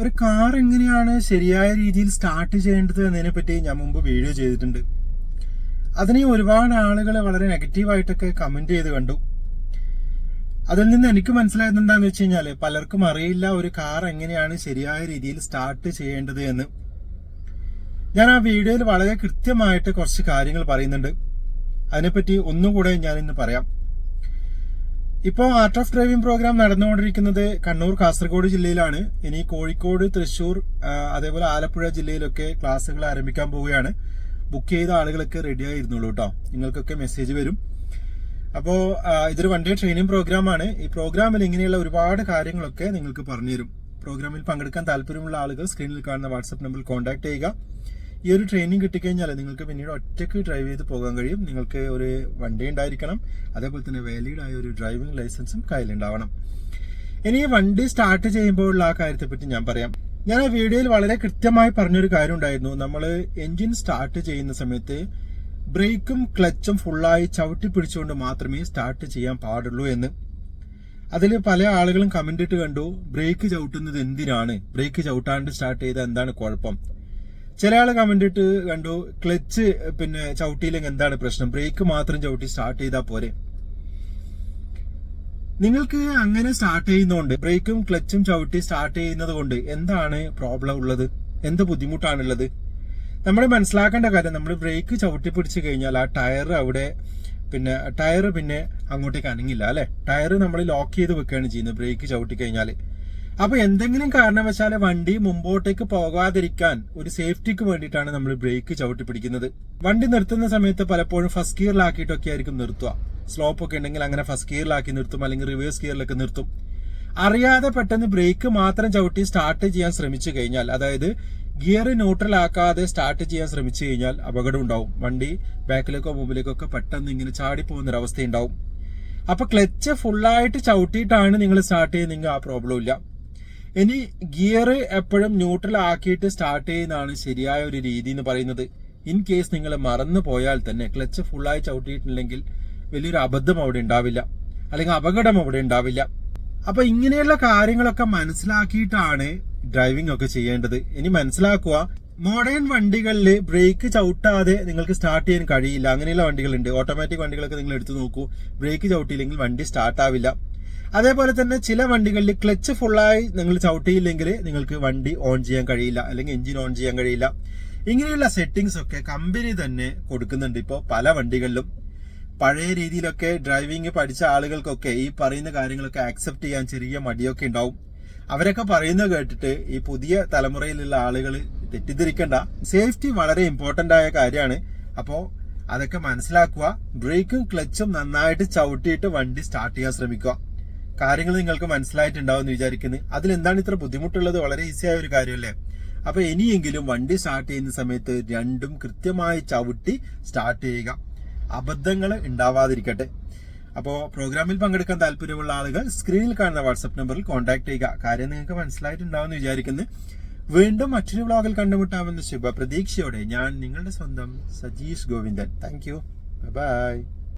ഒരു കാർ എങ്ങനെയാണ് ശരിയായ രീതിയിൽ സ്റ്റാർട്ട് ചെയ്യേണ്ടത് എന്നതിനെ പറ്റി ഞാൻ മുമ്പ് വീഡിയോ ചെയ്തിട്ടുണ്ട്. അതിനെ ഒരുപാട് ആളുകൾ വളരെ നെഗറ്റീവായിട്ടൊക്കെ കമന്റ് ചെയ്ത് കണ്ടു. അതിൽ നിന്ന് എനിക്ക് മനസ്സിലായത് എന്താണെന്ന് വെച്ച് കഴിഞ്ഞാൽ പലർക്കും അറിയില്ല ഒരു കാർ എങ്ങനെയാണ് ശരിയായ രീതിയിൽ സ്റ്റാർട്ട് ചെയ്യേണ്ടത് എന്ന്. ഞാൻ ആ വീഡിയോയിൽ വളരെ കൃത്യമായിട്ട് കുറച്ച് കാര്യങ്ങൾ പറയുന്നുണ്ട്. അതിനെപ്പറ്റി ഒന്നുകൂടെ ഞാൻ ഇന്ന് പറയാം. ഇപ്പോൾ ആർട്ട് ഓഫ് ഡ്രൈവിംഗ് പ്രോഗ്രാം നടന്നുകൊണ്ടിരിക്കുന്നത് കണ്ണൂർ കാസർഗോഡ് ജില്ലയിലാണ്. ഇനി കോഴിക്കോട് തൃശൂർ അതേപോലെ ആലപ്പുഴ ജില്ലയിലൊക്കെ ക്ലാസ്സുകൾ ആരംഭിക്കാൻ പോവുകയാണ്. ബുക്ക് ചെയ്ത ആളുകളൊക്കെ റെഡി ആയിരുന്നുള്ളൂ കേട്ടോ നിങ്ങൾക്കൊക്കെ മെസ്സേജ് വരും. അപ്പോൾ ഇതൊരു വൺ ഡേ ട്രെയിനിങ് പ്രോഗ്രാമാണ് ഈ പ്രോഗ്രാമിൽ ഇങ്ങനെയുള്ള ഒരുപാട് കാര്യങ്ങളൊക്കെ നിങ്ങൾക്ക് പറഞ്ഞുതരും. പ്രോഗ്രാമിൽ പങ്കെടുക്കാൻ താല്പര്യമുള്ള ആളുകൾ സ്ക്രീനിൽ കാണുന്ന വാട്സപ്പ് നമ്പറിൽ കോൺടാക്ട് ചെയ്യുക. ഈ ഒരു ട്രെയിനിങ് കിട്ടിക്കഴിഞ്ഞാൽ നിങ്ങൾക്ക് പിന്നീട് ഒറ്റയ്ക്ക് ഡ്രൈവ് ചെയ്ത് പോകാൻ കഴിയും. നിങ്ങൾക്ക് ഒരു വണ്ടി ഉണ്ടായിരിക്കണം. അതേപോലെ തന്നെ വാലിഡ് ആയ ഒരു ഡ്രൈവിംഗ് ലൈസൻസും കയ്യിലുണ്ടാവണം ഇനി വണ്ടി സ്റ്റാർട്ട് ചെയ്യുമ്പോഴുള്ള ആ കാര്യത്തെ പറ്റി ഞാൻ പറയാം. ഞാൻ ആ വീഡിയോയിൽ വളരെ കൃത്യമായി പറഞ്ഞൊരു കാര്യം ഉണ്ടായിരുന്നു. നമ്മൾ എൻജിൻ സ്റ്റാർട്ട് ചെയ്യുന്ന സമയത്ത് ബ്രേക്കും ക്ലച്ചും ഫുള്ളായി ചവിട്ടി പിടിച്ചുകൊണ്ട് മാത്രമേ സ്റ്റാർട്ട് ചെയ്യാൻ പാടുള്ളൂ എന്ന്. അതിൽ പല ആളുകളും കമന്റ് ഇട്ട് കണ്ടു ബ്രേക്ക് ചവിട്ടുന്നത് എന്തിനാണ്? ബ്രേക്ക് ചവിട്ടാണ്ട് സ്റ്റാർട്ട് ചെയ്ത എന്താണ് കുഴപ്പം? ചില ആൾ കമന്റ് ഇട്ട് കണ്ടു ക്ലച്ച് പിന്നെ ചവിട്ടിയില്ലെങ്കിൽ എന്താണ് പ്രശ്നം? ബ്രേക്ക് മാത്രം ചവിട്ടി സ്റ്റാർട്ട് ചെയ്താൽ പോരെ. നിങ്ങൾക്ക് അങ്ങനെ സ്റ്റാർട്ട് ചെയ്യുന്നതുകൊണ്ട് ബ്രേക്കും ക്ലച്ചും ചവിട്ടി സ്റ്റാർട്ട് ചെയ്യുന്നത് കൊണ്ട് എന്താണ് പ്രോബ്ലം ഉള്ളത്? എന്ത് ബുദ്ധിമുട്ടാണുള്ളത്? നമ്മൾ മനസ്സിലാക്കേണ്ട കാര്യം നമ്മൾ ബ്രേക്ക് ചവിട്ടി പിടിച്ചു കഴിഞ്ഞാൽ ആ ടയർ അവിടെ പിന്നെ ടയർ പിന്നെ അങ്ങോട്ടേക്ക് അനങ്ങില്ല അല്ലെ? ടയർ നമ്മൾ ലോക്ക് ചെയ്ത് വെക്കുകയാണ് ചെയ്യുന്നത് ബ്രേക്ക് ചവിട്ടി കഴിഞ്ഞാൽ അപ്പൊ എന്തെങ്കിലും കാരണവശാൽ വണ്ടി മുമ്പോട്ടേക്ക് പോകാതിരിക്കാൻ ഒരു സേഫ്റ്റിക്ക് വേണ്ടിയിട്ടാണ് നമ്മൾ ബ്രേക്ക് ചവിട്ടി പിടിക്കുന്നത്. വണ്ടി നിർത്തുന്ന സമയത്ത് പലപ്പോഴും ഫസ്റ്റ് ഗിയറിലാക്കിയിട്ടൊക്കെ ആയിരിക്കും നിർത്തുക. സ്ലോപ്പ് ഒക്കെ ഉണ്ടെങ്കിൽ അങ്ങനെ ഫസ്റ്റ് ഗിയറിലാക്കി നിർത്തും അല്ലെങ്കിൽ റിവേഴ്സ് ഗിയറിലൊക്കെ നിർത്തും. അറിയാതെ പെട്ടെന്ന് ബ്രേക്ക് മാത്രം ചവിട്ടി സ്റ്റാർട്ട് ചെയ്യാൻ ശ്രമിച്ചു കഴിഞ്ഞാൽ അതായത് ഗിയർ ന്യൂട്രൽ ആക്കാതെ സ്റ്റാർട്ട് ചെയ്യാൻ ശ്രമിച്ചു കഴിഞ്ഞാൽ അപകടം ഉണ്ടാവും. വണ്ടി ബാക്കിലേക്കോ മുമ്പിലേക്കോ ഒക്കെ പെട്ടെന്ന് ഇങ്ങനെ ചാടി പോകുന്ന ഒരു അവസ്ഥ ഉണ്ടാവും അപ്പൊ ക്ലച്ച് ഫുള്ളായിട്ട് ചവിട്ടിയിട്ടാണ് നിങ്ങൾ സ്റ്റാർട്ട് ചെയ്യുന്നെങ്കിൽ ആ പ്രോബ്ലം ഇല്ല. ഇനി ഗിയർ എപ്പോഴും ന്യൂട്രൽ ആക്കിയിട്ട് സ്റ്റാർട്ട് ചെയ്യുന്നതാണ് ശരിയായ ഒരു രീതി എന്ന് പറയുന്നത്. ഇൻ കേസ് നിങ്ങൾ മറന്നു പോയാൽ തന്നെ ക്ലച്ച് ഫുള്ളായി ചവിട്ടിയിട്ടില്ലെങ്കിൽ വലിയൊരു അബദ്ധം അവിടെ ഉണ്ടാവില്ല. അല്ലെങ്കിൽ അപകടം അവിടെ ഉണ്ടാവില്ല. അപ്പൊ ഇങ്ങനെയുള്ള കാര്യങ്ങളൊക്കെ മനസ്സിലാക്കിയിട്ടാണ് ഡ്രൈവിംഗ് ഒക്കെ ചെയ്യേണ്ടത്. ഇനി മനസ്സിലാക്കുക മോഡേൺ വണ്ടികളിൽ ബ്രേക്ക് ചവിട്ടാതെ നിങ്ങൾക്ക് സ്റ്റാർട്ട് ചെയ്യാൻ കഴിയില്ല. അങ്ങനെയുള്ള വണ്ടികളുണ്ട്. ഓട്ടോമാറ്റിക് വണ്ടികളൊക്കെ നിങ്ങൾ എടുത്തു നോക്കൂ. ബ്രേക്ക് ചവിട്ടിയില്ലെങ്കിൽ വണ്ടി സ്റ്റാർട്ട് ആവില്ല. അതേപോലെ തന്നെ ചില വണ്ടികളിൽ ക്ലച്ച് ഫുള്ളായി നിങ്ങൾ ചവിട്ടിയില്ലെങ്കിൽ നിങ്ങൾക്ക് വണ്ടി ഓൺ ചെയ്യാൻ കഴിയില്ല അല്ലെങ്കിൽ എഞ്ചിൻ ഓൺ ചെയ്യാൻ കഴിയില്ല. ഇങ്ങനെയുള്ള സെറ്റിംഗ്സ് ഒക്കെ കമ്പനി തന്നെ കൊടുക്കുന്നുണ്ട് ഇപ്പോൾ പല വണ്ടികളിലും. പഴയ രീതിയിലൊക്കെ ഡ്രൈവിംഗ് പഠിച്ച ആളുകൾക്കൊക്കെ ഈ പറയുന്ന കാര്യങ്ങളൊക്കെ ആക്സെപ്റ്റ് ചെയ്യാൻ ചെറിയ മടിയൊക്കെ ഉണ്ടാവും. അവരൊക്കെ പറയുന്നത് കേട്ടിട്ട് ഈ പുതിയ തലമുറയിലുള്ള ആളുകൾ തെറ്റിദ്ധരിക്കണ്ട. സേഫ്റ്റി വളരെ ഇമ്പോർട്ടന്റ് ആയ കാര്യമാണ്. അപ്പോൾ അതൊക്കെ മനസ്സിലാക്കുക. ബ്രേക്കും ക്ലച്ചും നന്നായിട്ട് ചവിട്ടിയിട്ട് വണ്ടി സ്റ്റാർട്ട് ചെയ്യാൻ ശ്രമിക്കുക. കാര്യങ്ങൾ നിങ്ങൾക്ക് മനസ്സിലായിട്ടുണ്ടാവും എന്ന് വിചാരിക്കുന്നു. അതിൽ എന്താണ് ഇത്ര ബുദ്ധിമുട്ടുള്ളത്? വളരെ ഈസി ആയ ഒരു കാര്യമല്ലേ? അപ്പൊ ഇനിയെങ്കിലും വണ്ടി സ്റ്റാർട്ട് ചെയ്യുന്ന സമയത്ത് രണ്ടും കൃത്യമായി ചവിട്ടി സ്റ്റാർട്ട് ചെയ്യുക. അബദ്ധങ്ങൾ ഉണ്ടാവാതിരിക്കട്ടെ. അപ്പോൾ പ്രോഗ്രാമിൽ പങ്കെടുക്കാൻ താല്പര്യമുള്ള ആളുകൾ സ്ക്രീനിൽ കാണുന്ന വാട്സപ്പ് നമ്പറിൽ കോൺടാക്ട് ചെയ്യുക. കാര്യം നിങ്ങൾക്ക് മനസ്സിലായിട്ടുണ്ടാവുമെന്ന് വിചാരിക്കുന്നു. വീണ്ടും മറ്റൊരു വ്ളോഗിൽ കണ്ടുമുട്ടാമെന്ന് ശുഭ പ്രതീക്ഷയോടെ ഞാൻ നിങ്ങളുടെ സ്വന്തം Sajeesh Govindan. Thank you bye